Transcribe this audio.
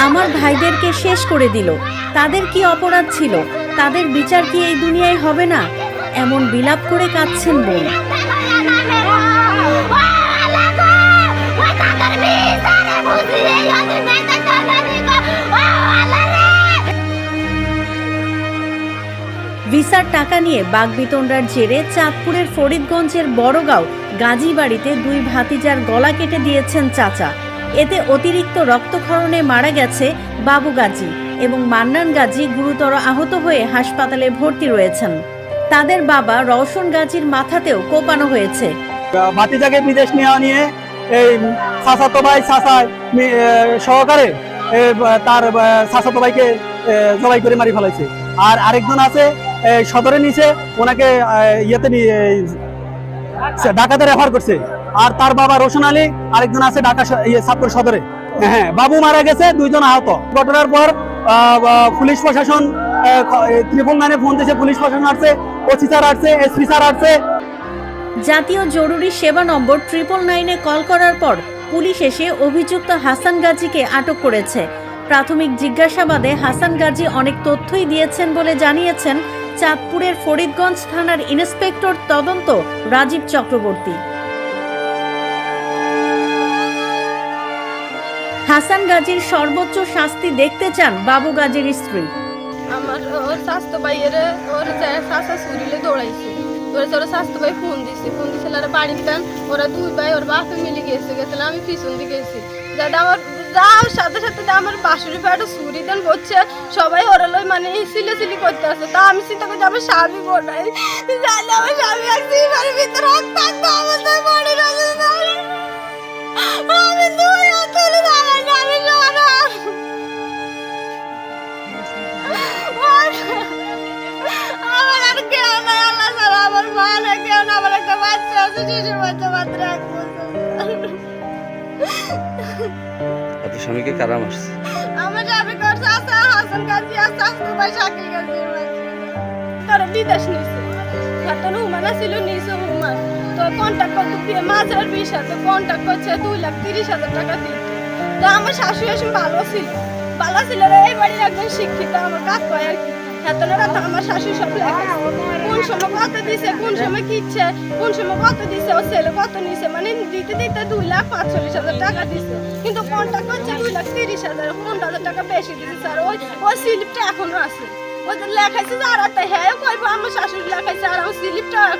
আমার ভাইদেরকে শেষ করে দিল। তাদের কি অপরাধ ছিল? তাদের বিচার কি এই দুনিয়ায় হবে না? এমন বিলাপ করে কাঁদছেন বোন। ভিসার টাকা নিয়ে বাগবিতণ্ডার জেরে চাঁদপুরের ফরিদগঞ্জের বড়গাঁও গাজী বাড়িতে দুই ভাতিজার গলা কেটে দিয়েছেন চাচা। এতে অতিরিক্ত রক্তক্ষরণে মারা গেছে বাবু গাজী এবং মান্নান গাজী গুরুতর আহত হয়ে হাসপাতালে ভর্তি রয়েছেন। তাদের বাবা রওশন গাজীর মাথাতেও কোপানো হয়েছে। ভাতিজাকে বিদেশ নেওয়া নিয়ে এই চাচাতো ভাই চাচা সহকারে তার চাচাতো ভাইকে জবাই করে মারি ফেলাইছে। আর আরেকজন আছে সদরে নিচে ওনাকে ইয়েতে ঢাকাতে রেফার করছে। আর তার বাবা রোশন আলী, আরেকজন আছে ঢাকা ইয়ে সাতপুর সদরে। হ্যাঁ বাবু মারা গেছে, দুইজন আহত। ঘটনার পর পুলিশ প্রশাসন ত্রিপুল ফোন দিয়েছে, পুলিশ প্রশাসন আসছে, ওসি স্যার আসছে, এসপি স্যার আসছে। জাতীয় জরুরি সেবা নম্বর ট্রিপল নাইনে কল করার পর পুলিশ এসে অভিযুক্ত হাসান গাজীকে আটক করেছে। প্রাথমিক জিজ্ঞাসাবাদে হাসান গাজী অনেক তথ্যই দিয়েছেন বলে জানিয়েছেন চাঁদপুরের ফরিদগঞ্জ থানার ইন্সপেক্টর তদন্ত, রাজীব চক্রবর্তী। হাসান গাজীর সর্বোচ্চ শাস্তি দেখতে চান বাবু গাজীর স্ত্রী। আমার, ওর স্বাস্থ্য ভাইয়ের, ওর চাষা সুরিলে দৌড়াইছে। ওর স্বাস্থ্য ভাই ফোন দিছে, ফোন ওরা বাড়ির টান ওরা দুই ভাই ওর বাপে মিলে গেছে গেছিল আমি পিছন দিকে গেছি। যাতে আমার যাও, সাথে সাথে আমার বাসুরি ভাইটা সুরি দেন করছে সবাই ওরা লই মানে সিলে সিলি করতে আছে তা আমি চিন্তা করছি, আমার স্বামী বোনাই জানলে আমার স্বামী আসছে বাড়ির ভিতরে স্বামীকে কারা মারছে আমার ভাই ছিল তো কন্ট্যাক্ট করতে দিয়ে মাছের বিশ হাজার কন্ট্যাক্ট করছে, দুই লাখ তিরিশ হাজার টাকা দিতে তো আমার শাশুড়ি আসুন ভালো ছিল। ভালো ছিল এই বাড়ির একজন শিক্ষিত, আমার কাজ করে আর কি। আমার শাশুড়ি সব সময় কত দিছে, কোন সময় কিচ্ছে কোন সময় কত দিছে, ও ছেলে কত নিছে? মানে দিতে দিতে দুই লাখ পাঁচচল্লিশ হাজার টাকা দিছে। কিন্তু কন্ট্যাক্ট করছে দুই লাখ তিরিশ হাজার, পনেরো হাজার টাকা বেশি দিছে স্যার ওই ওই স্লিপটা এখনও আছে। ওই লেখাইছে আর হ্যাঁ কইবো আমার শাশুড়ি লেখাইছে আর আমার স্লিপটা